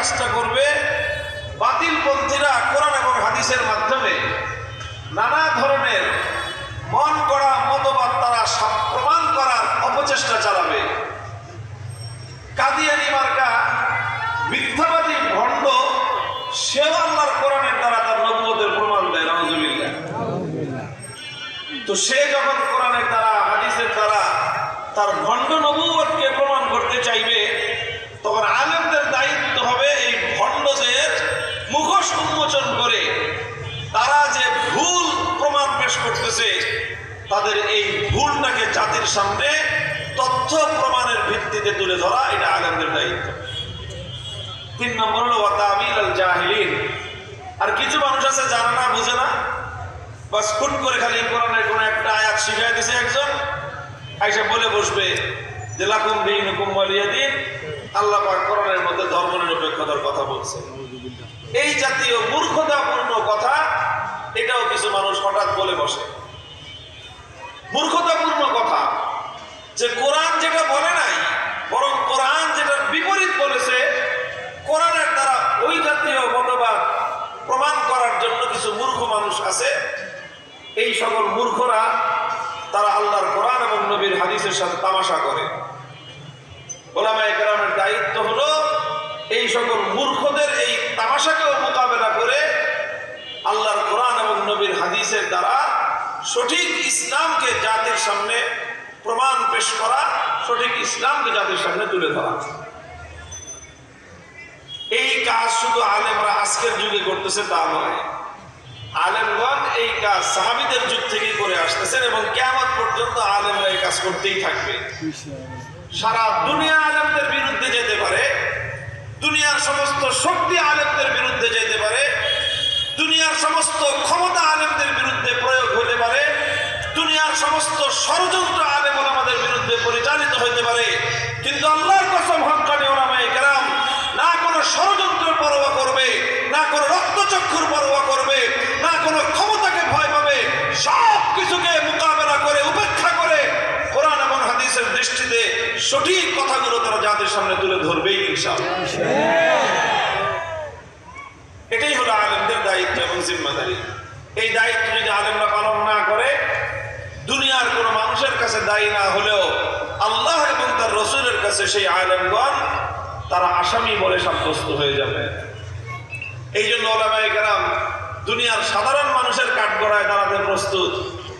কাজটা করবে বাতিল পন্থীরা কোরআন এবং হাদিসের মাধ্যমে নানা ধরনের মন করা মতবাদ তারা প্রমাণ করার অপচেষ্টা চালাবে। কাদিয়ানি মার্কা মিথ্যাবাদী ভণ্ড সেও আল্লাহর কোরআনের দ্বারা তার নবুয়তের প্রমাণ দেয় নজুবিল্লাহ তো সে যখন কোরআনের দ্বারা হাদিসের দ্বারা তার ভণ্ড নবুয়তকে প্রমাণ করতে চাইবে তখন আলেমদের দায়িত্ব হবে এই ভণ্ডদের মুখোশ উন্মোচন করে তারা যে ভুল প্রমাণ পেশ করতেছে, তাদের এই ভুলটাকে জাতির সামনে তথ্য প্রমাণের ভিত্তিতে তুলে ধরা, এটা আলেমদের দায়িত্ব। তিন নম্বর হলো ওয়াতাবিল আল জাহিলিন। আর কিছু মানুষ আছে জানে না বুঝে না, বাস ফুট করে খালি কোরআনের কোনো একটা আয়াত শিখাই দিছে একজন। আইসা বলে বসবে, যে লাকুম দিন হুকুম দিন আল্লাহ পাক কোরআনের মধ্যে ধর্ম নিরপেক্ষতার কথা বলছে। এই জাতীয় মূর্খতাপূর্ণ কথা এটাও কিছু মানুষ হঠাৎ বলে বসে। মূর্খতাপূর্ণ কথা যে কোরআন যেটা বলে নাই, বরং কোরআন যেটা বিপরীত বলেছে, কোরআনের দ্বারা ওই জাতীয় মতবাদ প্রমাণ করার জন্য কিছু মূর্খ মানুষ আছে। এই সকল মূর্খরা তারা আল্লাহর কোরআন এবং নবীর হাদিসের সাথে তামাশা করে। ওলামা একরামের দায়িত্ব হলো এই সকল মূর্খদের এই তামাশাকেও মোকাবেলা করে আল্লাহর হাদিসের দ্বারা সঠিক ইসলামকে জাতির সামনে প্রমাণ পেশ করা, সঠিক ইসলামকে জাতির সামনে তুলে ধরা। এই কাজ শুধু আলেমরা আজকের যুগে করতেছে তা নয়। আলেমগণ এই কাজ সাহাবিদের যুগ থেকেই করে আসতেছেন এবং কেমন পর্যন্ত আলেমরা এই কাজ করতেই থাকবে। সারা দুনিয়া আলেমদের বিরুদ্ধে যেতে পারে, দুনিয়ার সমস্ত শক্তি আলেমদের বিরুদ্ধে যেতে পারে দুনিয়ার সমস্ত ক্ষমতা আলেমদের বিরুদ্ধে প্রয়োগ হতে পারে, দুনিয়ার সমস্ত ষড়যন্ত্র আলেম আমাদের বিরুদ্ধে পরিচালিত হতে পারে। কিন্তু আল্লাহর কসম হকানি ওলামাই কেরাম, না কোনো ষড়যন্ত্রের পরোয়া করবে, না কোনো রক্তচক্ষুর পরোয়া করবে, না কোনো ক্ষমতাকে ভয় পাবে, সব কিছুকে মোকাবেলা করে, উপেক্ষা করে কোরআন এবং হাদিসের দৃষ্টিতে সঠিক কথাগুলো তারা জাতির সামনে তুলে ধরবেই ইনশাআল্লাহ এটাই হলো আলেমদের দায়িত্ব এবং জিম্মাদারি। এই দায়িত্ব যদি আলেমরা পালন না করে, দুনিয়ার কোন মানুষের কাছে দায়ী না হলেও আল্লাহ এবং তার রসুলের কাছে সেই আলেমগণ, তারা আসামি বলে সাব্যস্ত হয়ে যাবে। এই জন্য ওলামাই কেরাম দুনিয়ার সাধারণ মানুষের কাঠগড়ায় দাঁড়াতে প্রস্তুত।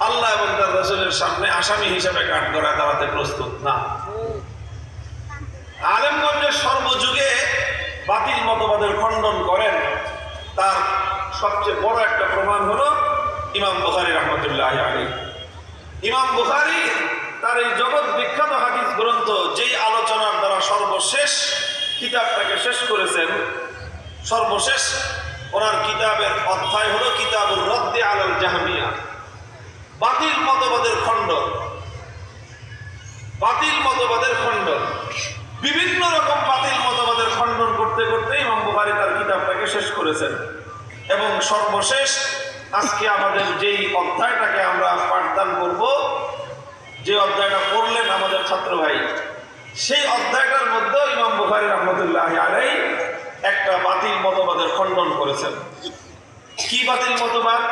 আল্লাহ এবং তার রসুলের সামনে আসামি হিসেবে কাঠগড়ায় দাঁড়াতে প্রস্তুত না। আলেমগঞ্জের সর্বযুগে বাতিল মতবাদের খণ্ডন করেন তার সবচেয়ে বড় একটা প্রমাণ হলো ইমাম বুখারি রহমতুল্লাহ আলী ইমাম বুখারি তার এই জগৎ বিখ্যাত হাদিস গ্রন্থ, যেই আলোচনার দ্বারা সর্বশেষ কিতাবটাকে শেষ করেছেন, সর্বশেষ ওনার কিতাবের অধ্যায় হলো কিতাবুর রদ্দে আলম জাহামিয়া। বাতিল মতবাদের খণ্ড। বাতিল মতবাদের খণ্ড। বিভিন্ন রকম বাতিল মতবাদের খণ্ডন করতে করতে ইমাম বুখারী তার কিতাবটাকে শেষ করেছেন। সর্বশেষ আজকে আমাদের যেই অধ্যায়টাকে আমরা পাঠদান করব, যে অধ্যায়টা পড়লেন আমাদের ছাত্র ভাই, সেই অধ্যায়টার মধ্যে ইমাম বুখারী রহমতুল্লাহ আলাই একটা বাতিল মতবাদের খণ্ডন করেছেন। কি বাতিল মতবাদ?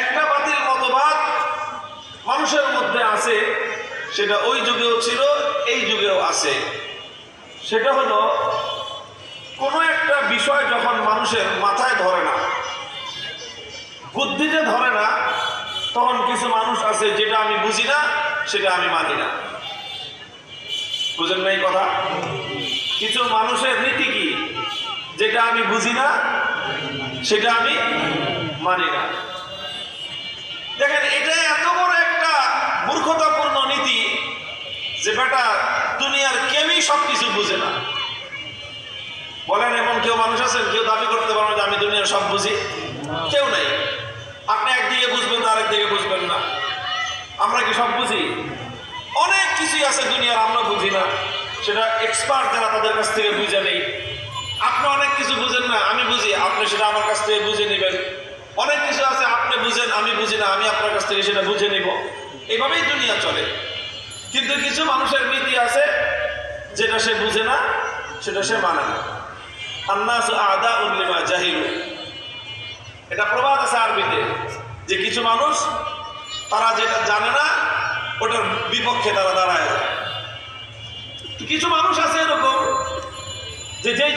একটা বাতিল মতবাদ মানুষের মধ্যে আছে, সেটা ওই যুগেও ছিল, এই যুগেও আছে। সেটা হলো কোনো একটা বিষয় যখন মানুষের মাথায় ধরে না, বুদ্ধিতে ধরে না, তখন কিছু মানুষ আছে যেটা আমি বুঝি না, সেটা আমি মানি না। বুঝেন না এই কথা? কিছু মানুষের নীতি কি? যেটা আমি বুঝি না, সেটা আমি মানি না। দেখেন, এটা এত বড় একটা মূর্খতাপূর্ণ নীতি যে বেটা দুনিয়ার কেউই সব কিছু বুঝে না। বলেন, এমন কেউ মানুষ আছেন? কেউ দাবি করতে পারবে যে আমি দুনিয়ার সব বুঝি? কেউ নাই। আপনি একদিকে বুঝবেন, তো আরেকদিকে বুঝবেন না। আমরা কি সব বুঝি? অনেক কিছুই আছে দুনিয়ার, আমরা বুঝি না। সেটা এক্সপার্ট যারা তাদের কাছ থেকে বুঝে নেই। আপনি অনেক কিছু বুঝেন না, আমি বুঝি। আপনি সেটা আমার কাছ থেকে বুঝে নেবেন। অনেক কিছু আছে, আপনি বুঝেন, আমি বুঝি না, আমি আপনার কাছ থেকে সেটা বুঝে নেব। এইভাবেই দুনিয়া চলে। কিন্তু কিছু মানুষের নীতি আছে, যেটা সে বুঝে না, সেটা সে মানে না। এটা প্রবাদ আছে আরবিতে, যে কিছু মানুষ, তারা যেটা জানে না, ওটার বিপক্ষে তারা দাঁড়ায়। কিছু মানুষ আছে এরকম, যে যেই